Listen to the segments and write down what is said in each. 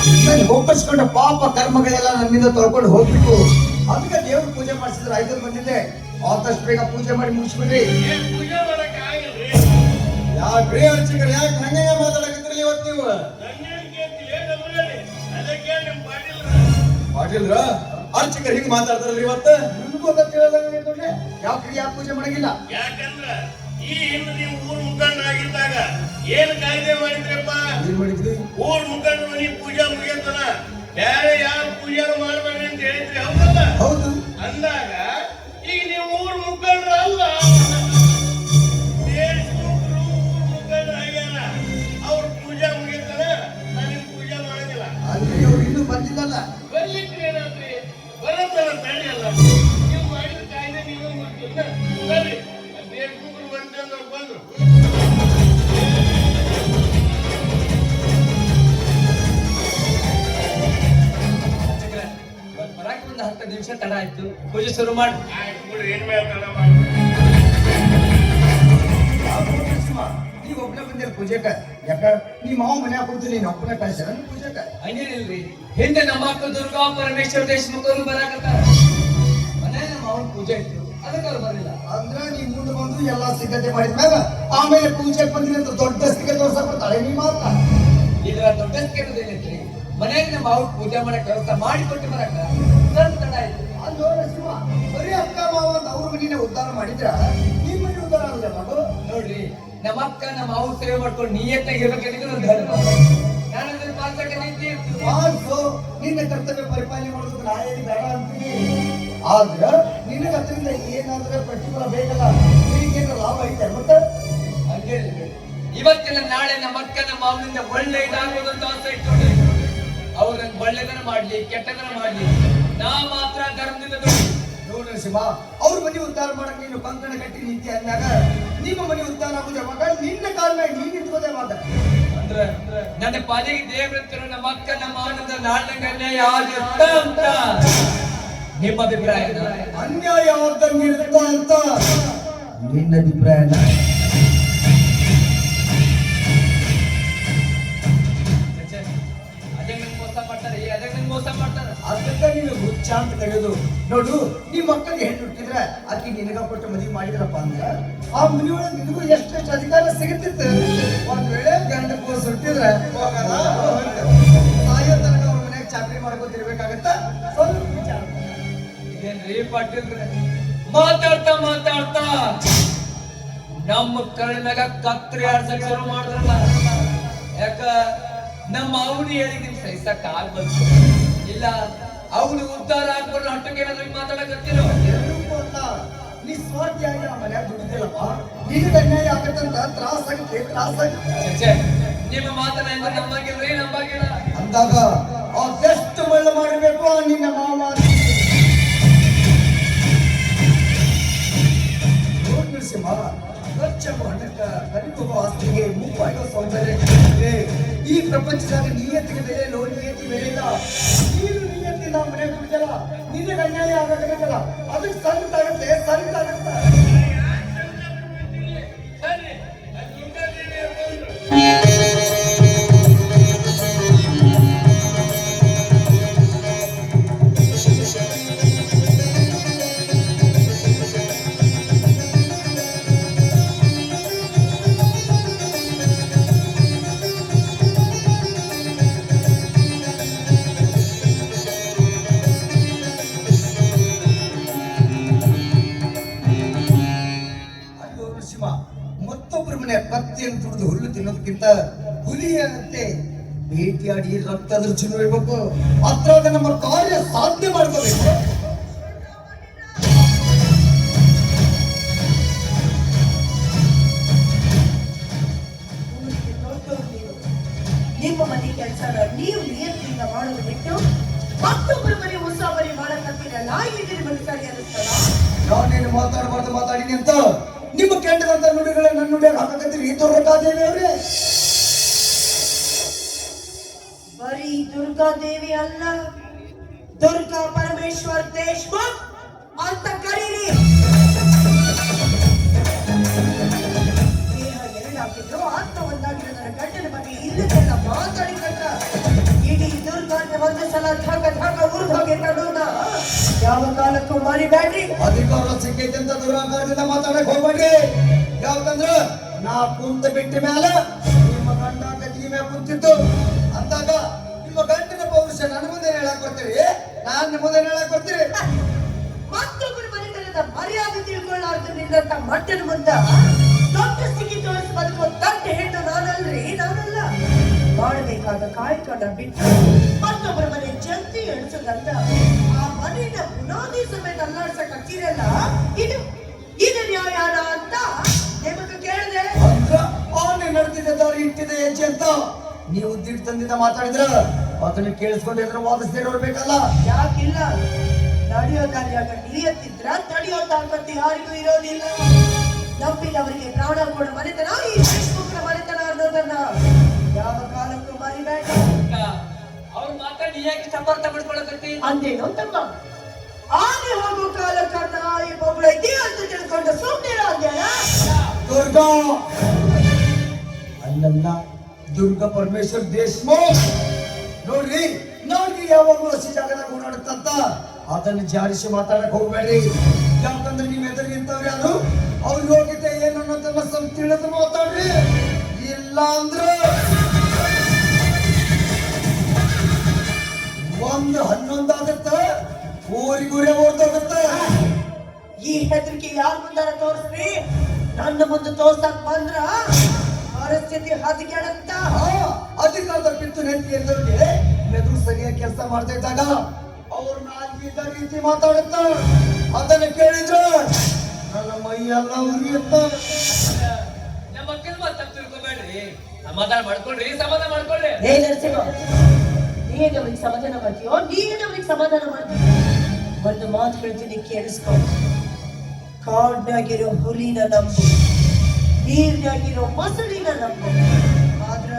ನಾನು ಒಪ್ಪಿಸ್ಕೊಂಡ ಪಾಪ ಕರ್ಮಗಳೆಲ್ಲ ನನ್ನಿಂದ ತೊಳ್ಕೊಂಡು ಹೋಗ್ಬಿಟ್ಟು ಅದಕ್ಕೆ ದೇವ್ರು ಪೂಜೆ ಮಾಡಿಸಿದ್ರೆ ಐದು ಬಂದಿದ್ದೆ ಆದಷ್ಟು ಬೇಗ ಪೂಜೆ ಮಾಡಿ ಮುಗಿಸ್ಬಿಡ್ರಿ. ಯಾಕ್ರಿ ಅರ್ಚಕರು ಯಾಕೆ ಹಂಗೆ ಮಾತಾಡಕತ್ರಿ ಇವತ್ತು ನೀವು? ಪಾಟೀಲ್ರ. ಅರ್ಚಕರು ಹಿಂಗ್ ಮಾತಾಡ್ತಾರಲ್ರಿ ಇವತ್ತು? ನಿಮ್ಗೂ ಗೊತ್ತಿರೋದಂಗೆ ಯಾಕ್ರಿ ಯಾಕೆ ಪೂಜೆ ಮಾಡಂಗಿಲ್ಲ? ಯಾಕಂದ್ರ ಈ ಹಿಂದೆ ನೀವು ಊರ್ ಮುಖಂಡರಾಗಿದ್ದಾಗ ಏನ್ ಕಾಯ್ದೆ ಮಾಡಿದ್ರಪ್ಪ? ಊರ್ ಮುಖಂಡ ಮನಿ ಪೂಜಾ ಮುಗಿಯಂತನ ಬೇರೆ ಯಾರು ಪೂಜಾರು ಮಾಡಬೇಡಿ ಅಂತ ಹೇಳಿದ್ರಿ ಹೌದಲ್ಲ? ಹೌದು. ಅಂದಾಗ ಈಗ ನೀವು ಊರ್ ಮುಖಂಡ್ರ ಒಂದು ಹತ್ತು ನಿಮಿಷ ತಡ ಆಯ್ತು. ಪೂಜೆ ಶುರು ಮಾಡಿ. ನೀವು ಒಬ್ಬನೇ ಬಂದಿರ ಪೂಜೆಕ. ಯಾಕ? ನೀ ಮಾವ ಮನ್ಯಾಗ ಕೂತು ನೀನು ಒಬ್ಬನೇ ಕಳ್ಸ್ಯಾರ ಪೂಜೆಕ? ಹಂಗೇನಿಲ್ರಿ. ಹಿಂದೆ ನಮ್ಮ ಅಕ್ಕ ದುರ್ಗಾ ಪರಮೇಶ್ವರ ದೇಶಮುಖರು ಬರಾಕತ್ತಾರ. ಮನೆ ನಮ್ಮ ಅವ್ನ ಪೂಜೆ ಇತ್ತು ಅದಕ್ಕೆ ಅವ್ರು ಬರಲಿಲ್ಲ ಅಂದ್ರ ನೀ ಮುಂದೆ ಬಂದು ಎಲ್ಲಾ ಸಿದ್ಧತೆ ಮಾಡಿದ್ಮ್ಯಾಗ ಆಮೇಲೆ ಪೂಜೆ ಬಂದಿನ ಅಂತ ದೊಡ್ಡ ಸ್ಥಿತಿ ತೋರ್ಸಕ್ ಬರ್ತಾಳೆ ನೀ ಮಾತ ಇದ್ರ ದೊಡ್ಡ ಕೇಳೋದೇನೈತ್ರಿ ಮನೆಯಾಗ ನಮ್ಮ ಅವ್ರ ಪೂಜೆ ಮಾಡಕ್ಕೆ ವ್ಯವಸ್ಥೆ ಮಾಡಿಕೊಟ್ಟು ಬರಾಕ. ಸ್ವಲ್ಪ ತಡ ಆಯ್ತು ಅಲ್ಲೋ ಶಿವ ಬರೀ ಅಕ್ಕ ಮಾವ ಅಂತ ಅವ್ರ ಮನಿನ ಉದ್ಧಾರ ಮಾಡಿದ್ರ ಈ ಮನೆ ಉದ್ಧಾರ ಆಗಲ್ಲ ಮಗು ನೋಡ್ರಿ ನಮ್ಮ ಅಕ್ಕ ನಮ್ಮ ಅವ್ರ ಸೇವೆ ಮಾಡ್ಕೊಂಡು ನಿಯತ್ತಾಗಿ ಇರ್ಬೇಕಂದ್ರೆ ಒಂದು ಧರ್ಮ ನಾನು ಅದನ್ನ ಪಾಲ್ಸಕ್ಕೆ ನಿಂತಿ ಮಾಡ್ಸು ನಿನ್ನ ಕರ್ತವ್ಯ ಪರಿಪಾಲನೆ ಮಾಡೋದು ನಾ ಏನು ಬೇಡ ಅಂತೀನಿ ಆದ್ರ ನಿನಗೆ ಅದರಿಂದ ಏನಾದ್ರೆ ಪ್ರತಿಫಲ ಬೇಕಲ್ಲ ನಿನಗೇನು ಲಾಭ ಐತೆ ಮತ್ತೆ ಹಂಗೇನಿಲ್ಲ. ಇವತ್ತಿನ ನಾಳೆ ನಮ್ಮ ಅಕ್ಕ ನಮ್ಮ ಮಾವನಿಂದ ಒಳ್ಳೆ ಇದಾಗೋದು ಅಂತ ಆಸೆ ಇಟ್ಕೊಂಡು ಅವ್ರನ್ನ ಒಳ್ಳೆದನ್ನ ಮಾಡ್ಲಿ ಕೆಟ್ಟದನ್ನ ಮಾಡ್ಲಿ ನಾ ಮಾತ್ರ ಧರ್ಮದಿಂದ. ನೋಡ್ರಿ ಶಿವ ಅವ್ರ ಮನೆ ಉದ್ಧಾರ ಮಾಡಕ್ ನೀನು ಕಂಕಣ ಕಟ್ಟಿ ನಿಂತಿ ಅಂದಾಗ ನಿಮ್ಮ ಮನೆ ಉದ್ಧಾರ ಆಗುದು ಮಗ ನಿನ್ನ ಕಾಲ ಮೇಲೆ ನೀನ್ ನಿಂತ್ಕೋದೆ ಮಾತ. ಅಂದ್ರೆ ನನ್ನ ಪಾಲಿಗೆ ದೇವರಂತರು ನಮ್ಮ ಅಕ್ಕ ನಮ್ಮ ಆನಂದ ನಾಳ್ನಂಗ ಅನ್ಯಾಯ ಆಗಿತ್ತ ಅಂತ ನಿಮ್ಮ ಅಭಿಪ್ರಾಯ ಅನ್ಯಾಯ ಇರುತ್ತ ಅಂತ. ನಿನ್ನ ಅಭಿಪ್ರಾಯನ ಅಂತ ಕರೆಯೋದು ನೋಡು ನಿಮ್ಮ ಮಕ್ಕಳಿಗೆ ಹೆಣ್ಣು ಹುಟ್ಟಿದ್ರೆ ಅದಕ್ಕೆ ನಿನಗ ಕೊಟ್ಟು ಮದುವೆ ಮಾಡಿದ್ರಪ್ಪ ಅಂದ್ರೆ ಆ ಮನೆಯೊಳಗೆ ನಿನಗೂ ಎಷ್ಟೆಷ್ಟು ಅಧಿಕಾರ ಸಿಗುತ್ತಿತ್ತು? ಒಂದ್ ವೇಳೆ ಗಂಡ ಕೂಸ್ ಹುಟ್ಟಿದ್ರೆ ಹೋಗಲ್ಲ ಆಯೋ ತನಕ ಅವ್ರ ಮನ್ಯಾಗ ಚಾಕರಿ ಮಾಡ್ಕೊತಿರ್ಬೇಕಾಗತ್ತ? ಸ್ವಲ್ಪ ವಿಚಾರ ಇದೇನ್ರಿ ಪಾಟೀಲ್ರೆ ಮಾತಾಡ್ತಾ ಮಾತಾಡ್ತಾ ನಮ್ಮ ಕಣ್ಣಾಗ ಕತ್ರಿ ಆಡ್ಸಕ್ ಶುರು ಮಾಡಿದ್ರಲ್ಲ. ಯಾಕ? ನಮ್ಮ ಅವನಿ ಹೇಳಿದ್ದೀನಿ ಸಹಿಸಕ್ ಆಗ್ಬಂತು ಇಲ್ಲ ಅವಳು ಉದ್ಧಾರ ಆಗ್ಕೊಂಡು ಹಟ್ಟಕ್ಕೆ ಏನಾದ್ರು ಮಾತಾಡಕತ್ತಿರೋ ಆ ಮನ್ಯಾಗ ದುಡಿದಿಲ್ಲಪ್ಪ. ನಿನಗೆ ಅನ್ಯಾಯ ಆಗತ್ತಂತ ತ್ರಾಸಾಗುತ್ತೆ ತ್ರಾಸಾಗುತ್ತೆ ಛೆ, ನಿಮ್ಮ ಮಾತನ್ನ ಎಂತ ನಂಬಾಗಿಲ್ರಿ ನಂಬಾಗಿಲ್ಲ. ಅಂದಾಗ ಅದೆಷ್ಟು ಮಳ್ಳ ಮಾಡಬೇಕು ಆ ನಿನ್ನ ಮಾವ ನರಸಿಂಹ ಸ್ವಚ್ಛ ಆಸ್ತಿಗೆ ಸೌಂದರ್ಯ. ಈ ಪ್ರಪಂಚದಾಗ ನಿಯತ್ತಿಗೆ ಬೆಲೆ ಲೋನ್ ನಿಯತಿ ಬೆಲೆ ಇಲ್ಲ. ನೀನು ಮನೆ ಕುಡಿದಲ್ಲ ನಿನಗೆ ಅನ್ಯಾಯ ಆಗಬೇಕಲ್ಲ. ಅದಕ್ಕೆ ಸಂತಾಗುತ್ತೆ ಸಂತಾಗುತ್ತೆ ಮತ್ತೊಬ್ಬರ ಪತ್ತಿಯನ್ನು ತುಡಿದು ಹುಲ್ಲು ತಿನ್ನೋದಕ್ಕಿಂತ ಹುಲಿಯಂತೆ ಭೇಟಿಯಾಡಿ ರಕ್ತದ ರುಚಿ ನೋಡ್ಬೇಕು ಅತ್ರ ನಮ್ಮ ಕಾರ್ಯ ಸಾಧ್ಯ ಮಾಡ್ಕೋಬೇಕು. ನಿಮ್ಮ ಮನೆ ಕೆಲಸ ನೀವು ನಿಯಂತ್ರಣ ಮಾಡೋದು ಬಿಟ್ಟು ಮತ್ತೊಬ್ಬರ ಮನೆ ಉಸಾಬರಿ ಮಾಡಿ ಇದು ನಿಮಗೆ ಸರಿ ಅನಿಸ್ತದ ನಾನೇನು ಮಾತಾಡಬಾರ್ದು ಮಾತಾಡಿನಿ ಅಂತ? ಕೆಟ್ಟದಂತ ನುಡಿಗಳ ನನ್ನ ನುಡಿಯಾಗ ಹಾಕಕತ್ತೀರಿ ದುರ್ಗಾದೇವಿ ಅವ್ರೆ ಬರೀ ದುರ್ಗಾದೇವಿ ಅಲ್ಲ, ದುರ್ಗಾ ಪರಮೇಶ್ವರ್ ದೇಶ್ಮುಖ್ ಅಂತ ಕರೀರಿ. ದೇಹ ಎರಡಾಗಿದ್ರು ಆತ್ಮ ಒಂದಾಗಿರೋದರ ಗಂಡನ ಬಗ್ಗೆ ಇಲ್ಲದೆಲ್ಲ ಮಾತಾಡಿಕೊಂಡ ಇಡೀ ದುರ್ಗ ಒಂದು ಸಲ ಯಾವ ಕಾಲಕ್ಕೂ ಮರಿಬೇಡ್ರಿ ಅಧಿಕಾರ ಸಿಕ್ಕೈತೆ ಅಂತ ದುರಾಕಾರದಿಂದ ಮಾತಾಡಕ್ ಹೋಗ್ಬೇಡ್ರಿ ಯಾವ್ದಂದ್ರ ನಾ ಕುಂತ ಬಿಟ್ಟ ಮೇಲೆ ನಿಮ್ಮ ಗಂಡ ಗದ್ದಿಗೆ ಮೇಲೆ ಕುಂತಿತ್ತು ಅಂದಾಗ ನಿಮ್ಮ ಗಂಡನ ಪೌರುಷ ನನ್ನ ಮುಂದೆ ಹೇಳಕ್ ಬರ್ತೀರಿ ನಾನ್ ನಿಮ್ಮ ಮುಂದೆ ಹೇಳಕ್ ಬರ್ತೀರಿ ಮತ್ತೊಬ್ಬರು ಮನೆತನದ ಮರ್ಯಾದೆ ತಿಳ್ಕೊಳ್ಳಾರ್ದು ನಿನ್ನಂತ ಮಟ್ಟನ ಮುಂದ. ದೊಡ್ಡ ಸಿಕ್ಕಿ ತೋರಿಸಿ ನಾನಲ್ರಿ ನಾನಲ್ಲ ಮಾಡಬೇಕಾದ ಕಾಯಕನ ಬಿಟ್ಟು ಮತ್ತೊಬ್ಬರ ಮನೆ ಜಂತಿ ಎಣಿಸದಂತ ಆ ಮನೆಯ ಬುನಾದಿ ಸಮೇತ ಅಲ್ಲಾಡ್ಸಕ್ ಇದು. ಇದು ನ್ಯಾಯಾನ ಅಂತ ನಿಮಗೆ ಕೇಳಿದೆ. ಆನೆ ನಡೆದಿದ್ದ ದಾರಿ ಇಟ್ಟಿದೆ ಹೆಜ್ಜೆ ಅಂತ. ನೀವು ದಿಟ್ಟು ತಂದಿದ್ದ ಮಾತಾಡಿದ್ರ ಅದನ್ನ ಎಲ್ಲರೂ ವಾದಿಸ್ದೇ ನೋಡ್ಬೇಕಲ್ಲ. ಯಾಕಿಲ್ಲ? ನಡೆಯೋ ಕಾರ್ಯಾಗ ನಿಯತ್ತಿದ್ರ ತಡಿಯೋ ತಾಕತ್ತು ಯಾರಿಗೂ ಇರೋದಿಲ್ಲ. ನಂಬಿದವರಿಗೆ ಪ್ರಾಣ ಕೊಡೋ ಮನೆತನ ಈ ಮನೆತನ ಅನ್ನೋದನ್ನ ಯಾವ ಕಾಲಕ್ಕೂ ಮರಿಬೇಡ. ಅವ್ರ ಮಾತಾಡಿ ಯಾಕೆ ಸಮರ್ಥ ಪಡ್ಕೊಳಕತ್ತಿ ಅಂದೇನೋ ತಮ್ಮ ಆನೆ ಹೋಗೋ ಕಾಲಕ್ಕ ನಾಯಿ ಬೊಗಳೈತಿ ಅಂತ ತಿಳ್ಕೊಂಡು ಸುಮ್ಮನೆ ಅಂದೇನ ದುರ್ಗಾ! ಅಲ್ಲಲ್ಲ ದುರ್ಗಾ ಪರಮೇಶ್ವರ್ ದೇಶ್ಮುಖ್! ನೋಡ್ರಿ ನೋಡ್ರಿ ಯಾವಾಗಲೂ ಹಸಿ ಜಾಗದಾಗ ಓಡಾಡುತ್ತಂತ. ಅದನ್ನ ಜಾರಿಸಿ ಮಾತಾಡಕ್ ಹೋಗ್ಬೇಡ್ರಿ. ಯಾಕಂದ್ರೆ ನಿಮ್ ಎದುರು ನಿಂತವ್ರು ಯಾರು ಅವ್ರ ಯೋಗ್ಯತೆ ಏನು ಅನ್ನೋದನ್ನ ಸ್ವಲ್ಪ ತಿಳಿದು ಮಾತಾಡ್ರಿ. ಇಲ್ಲ ಅಂದ್ರೆ ಊರಿಗೂರೇ ಓಡ್ದೋಗುತ್ತೆ. ಈ ಹೆದರಿಕೆ ಯಾರ ಮುಂದಾರ ತೋರಿಸ್ರಿ? ನನ್ನ ಮುಂದೆ ತೋರ್ಸಕ್ ಬಂದ್ರ ಪರಿಸ್ಥಿತಿ ಹದಗೆಡಂತ ಅಧಿಕಾರದ ಪಿತ್ತು ನೆತ್ತಿ ಎದ್ದವ್ರಿಗೆ ಮೆದುಳು ಸರಿಯಾಗಿ ಕೆಲಸ ಮಾಡ್ತಾ ಇದ್ದಾಗ ಅವ್ರ ನಾಲ್ಗಿದ್ದ ರೀತಿ ಮಾತಾಡುತ್ತ ಅದನ್ನ ಕೇಳಿದ್ರು ನನ್ನ ಮೈಯೆಲ್ಲ ಉರಿಯುತ್ತ. ನಮ್ಮ ಅಕ್ಕನ ಮಾತು ತಪ್ಪು ತಿಳ್ಕೊಬೇಡ್ರಿ. ಸಮಾಧಾನ ಮಾಡ್ಕೊಳ್ರಿ ಸಮಾಧಾನ ಮಾಡ್ಕೊಳ್ರಿ. ಏ ನರಸಿಂಹ ನೀನು ಅವ್ರಿಗೆ ಸಮಾಧಾನ ಮಾಡ್ತೀಯೋ? ನೀನು ಅವ್ರಿಗೆ ಸಮಾಧಾನ ಮಾಡ್ತೀಯ? ಒಂದು ಮಾತು ಹೇಳ್ತೀನಿ ಕೇಳಿಸ್ಕೊಂಡು ಕಾಡ್ನಾಗಿರೋ ಹುಲಿನ ನಂಬು. ನೀರ್ನಾಗಿರೋ ಮೊಸಳಿನ ನಂಬು. ಆದ್ರ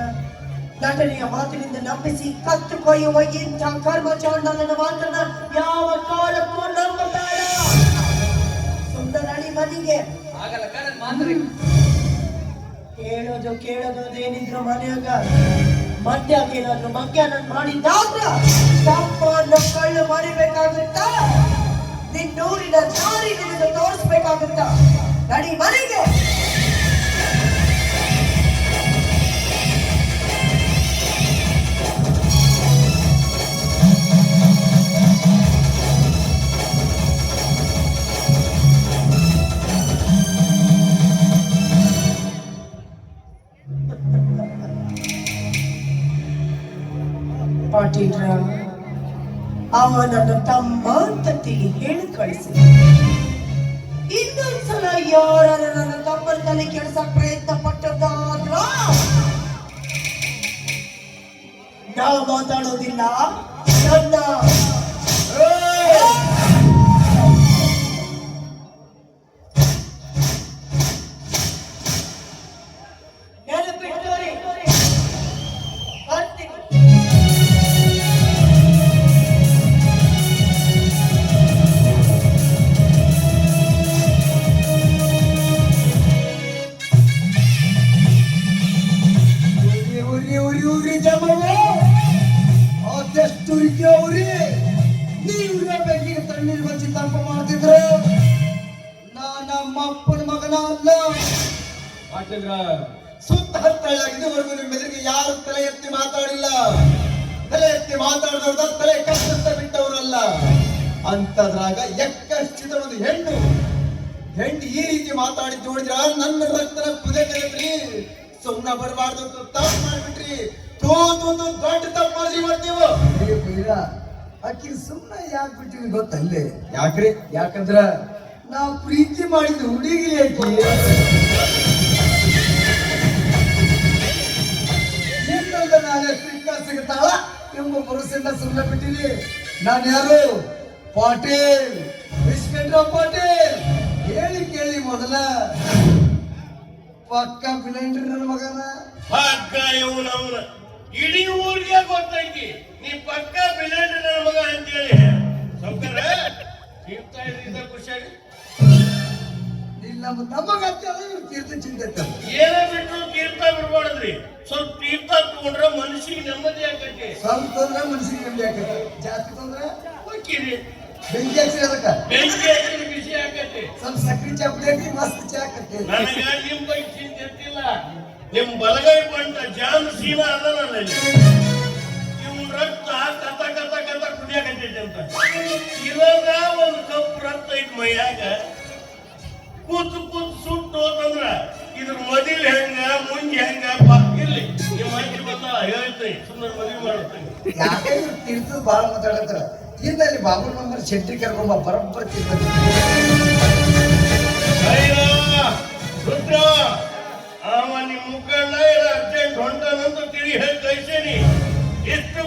ನಟನೆಯ ಮಾತಿನಿಂದ ನಂಬಿಸಿ ಕತ್ತು ಕೊಯ್ಯುವ ಇಂಥ ಕರ್ಮಚಾಂಡಲನ ಮಾತನ್ನ ಯಾವ ಕಾಲಕ್ಕೂ ನಂಬಬೇಡ. ಸುಂದರ ಅಡಿ ಮನೆಗೆ. ಕೇಳೋದು ಕೇಳೋದು ಏನಿದ್ರು ಮನ್ಯಾಗ. ಮಧ್ಯಾಹ್ನ ಏನಾದ್ರು ಮಧ್ಯಾಹ್ನ ಮಾಡಿದ್ದಾದ್ರ ತಪ್ಪನ್ನು ಕಳ್ಳು ಮರಿಬೇಕಾಗುತ್ತ ನಿನ್ನೂರಿನ ದಾರಿ ನಿನಗೆ ತೋರಿಸ್ಬೇಕಾಗುತ್ತ? ನಡಿ ಮನೆಗೆ. ಪಾಟೀಲ್ರ ಅವ ನನ್ನ ತಮ್ಮ ಅಂತ ತಿಳಿ ಹೇಳಿ ಕಳಿಸಿದ ಇನ್ನೊಂದ್ಸಲ ಯಾರ ನನ್ನ ತಮ್ಮನ ತಲೆ ಕೆಲಸ ಪ್ರಯತ್ನ ಪಟ್ಟದ್ದಾದ್ರ? ನಾ ಮಾತಾಡೋದಿಲ್ಲ. ನನ್ನ ಸುತ್ತ ಹತ್ತಳ್ಳ ಇದುವರೆಗೂ ನಿಮ್ಮ ಎದುರಿಗೆ ಯಾರು ತಲೆ ಎತ್ತಿ ಮಾತಾಡಿಲ್ಲ. ತಲೆ ಎತ್ತಿ ಮಾತಾಡಿದವ್ರದ ತಲೆ ಕಷ್ಟ ಬಿಟ್ಟವರಲ್ಲ. ಅಂತದ್ರಾಗ ಎಕ್ಕಚ್ಚಿದ ಒಂದು ಹೆಣ್ಣು. ಹೆಣ್ಣು ಈ ರೀತಿ ಮಾತಾಡಿ ನೋಡಿದ್ರ? ನನ್ನ ರಕ್ತನ ಕುದೆ ಕಲಿತ್ರಿ ಸುಮ್ನ ಬರಬಾರ್ದು ತಪ್ಪು ಮಾಡ್ಬಿಟ್ರಿ. ತೋತೊಂದು ದೊಡ್ಡ ತಪ್ಪು ಮಾಡಿ ಮಾಡ್ತೀವಿ ಅಕ್ಕಿ ಸುಮ್ಮನೆ ಯಾಕೆ ಬಿಟ್ಟಿವಿ ಗೊತ್ತಲ್ಲೇ? ಯಾಕ್ರಿ? ಯಾಕಂದ್ರ ನಾವು ಪ್ರೀತಿ ಮಾಡಿದ ಹುಡುಗಿ ನಾಳೆ ಸಿಕ್ಕ ಸಿಗ್ತಾಳ ಎಂಬ ಭರವಸೆಯಿಂದ ಸುಮ್ಮನೆ ಬಿಟ್ಟಿನಿ. ನಾನು ಯಾರು? ಪಾಟೀಲ್. ವಿಶ್ವೇಂದ್ರ ಪಾಟೀಲ್. ಹೇಳಿ ಕೇಳಿ ಮೊದಲ. ಪಕ್ಕ ಬಿಲೇಂಡ್ರಿ ನನ್ನ ಮಗನ. ಪಕ್ಕ ಇವನ ಅವನ. ಇಡೀ ಊರಿಗೆ ಗೊತ್ತೈತಿ. ನೀ ಪಕ್ಕ ಬಿಲೇಂಡ್ ನನ್ನ ಮಗ ಅಂತೇಳಿ. ಸೌಕರ್ಯ ತೀರ್ತಾ ಇದ್ದ ಖುಷಿಯಾಗಿ? ನಮ್ಮ ತಮ್ಮಗ ತೀರ್ಥ ಚಿಂತೆ ಏನೇ ಬಿಟ್ರು ತೀರ್ಥ ಬಿಡ್ಬಾರ್ದ್ರಿ. ಸ್ವಲ್ಪ ತೀರ್ಥ ತಗೊಂಡ್ರೆ ಮನಸ್ಸಿಗೆ ನೆಮ್ಮದಿ ಆಕತಿ ಸ್ವಲ್ಪ ತೊಂದ್ರೆ ಮನ್ಸಿಗೆ ನೆಮ್ಮದಿ ಆಕೈತಿ ಜಾಸ್ತಿ ತೊಂದ್ರೆ ಹೋಗ್ತೀರಿ ಬೆಂಕಿ ಹಚ್ಚಿ ಅದಕ್ಕ. ಬೆಂಕಿ ಹಾಕಿದ್ರೆ ಬಿಸಿ ಆಕತಿ ಸ್ವಲ್ಪ ಸಕ್ರಿ ಚಾಪ್ ಹಾಕಿ ಮಸ್ತ್ ಚಾ ಆಕತಿ ನನಗ ನಿಮ್ಮ ಬಗ್ಗೆ ಚಿಂತೆ ಇರ್ತಿಲ್ಲ. ನಿಮ್ ಬಲಗೈ ಬಂಟ ಜಾನ್ ಸೀನಾ ಅದ ನನ್ನಲ್ಲಿ ನಿಮ್ಮ ರಕ್ತ ಕತ ಕತ ಕತ ಕುದಿಯಾಕತ್ತೈತೆ ಅಂತ. ಇವಾಗ ಒಂದು ಕಪ್ ರಕ್ತ ಐತ್ ಮೈಯಾಗ. ಕೂತ್ ಕೂತು ಸುಟ್ಟು ಹೋತಂದ್ರ ಇದ್ರ ಮದಿಲ್ ಹೆಂಗ ಮುಂಜಿ ಹೆಂಗ? ಇಲ್ಲಿ ನಿಮ್ಮ ಅಜ್ಜಿ ಬಂದ ಹೇಳ್ತೀನಿ. ಸುಮ್ಮನೆ ಮದುವೆ ಮಾಡ್ತೀನಿ. ಯಾಕೆ ಇವ್ರು ಭಾಳ ಮಾತಾಡತ್ತಾರ? ಇಂದ ಅಲ್ಲಿ ಬಾಬುಲ್ ಮಂಗರ್ ಶೆಟ್ಟಿ ಕರ್ಕೊಂಬ ಬರೋಬ್ಬರ ತಿರ್ಬೇಕು ರುದ್ರ ಅವ ನಿಮ್ಮ ಮುಖಂಡ ಅರ್ಜೆಂಟ್ ಹೊಂಟನಂತ ತಿಳಿ ಹೇಳಿ ಕಳ್ಸೇನಿ. ಎಷ್ಟು